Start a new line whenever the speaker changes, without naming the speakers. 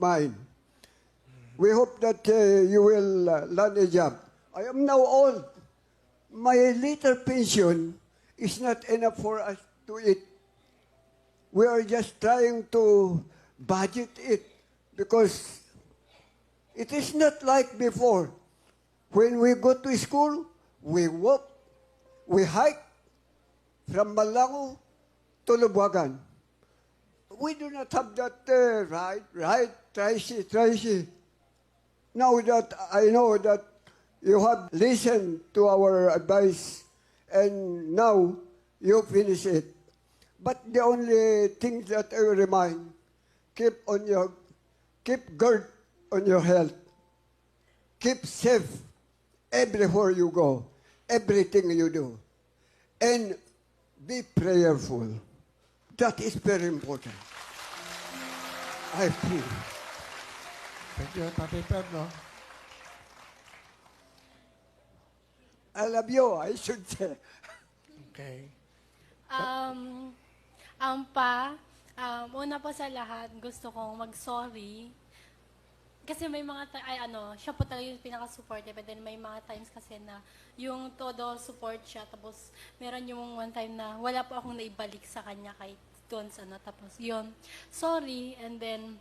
mine. We hope that uh, you will uh, land a job. I am now old. My little pension is not enough for us to eat. We are just trying to budget it because it is not like before. When we go to school, we walk, we hike from Malango to Lubuagan. We do not have that uh, right, right, Tracy, Tracy. Now that I know that you have listened to our advice and now you finish it. But the only thing that I remind, keep on your, keep guard on your health. Keep safe everywhere you go, everything you do. And be prayerful. That is very important. I feel.
Thank you, Tatay Pedro.
I love you, I should say.
Okay.
Um, ang pa, um, una po sa lahat, gusto kong mag-sorry. Kasi may mga, ay ano, siya po talaga yung pinaka-supportive. But then may mga times kasi na yung todo support siya. Tapos meron yung one time na wala po akong naibalik sa kanya kahit doon sa ano. Tapos yun, sorry. And then,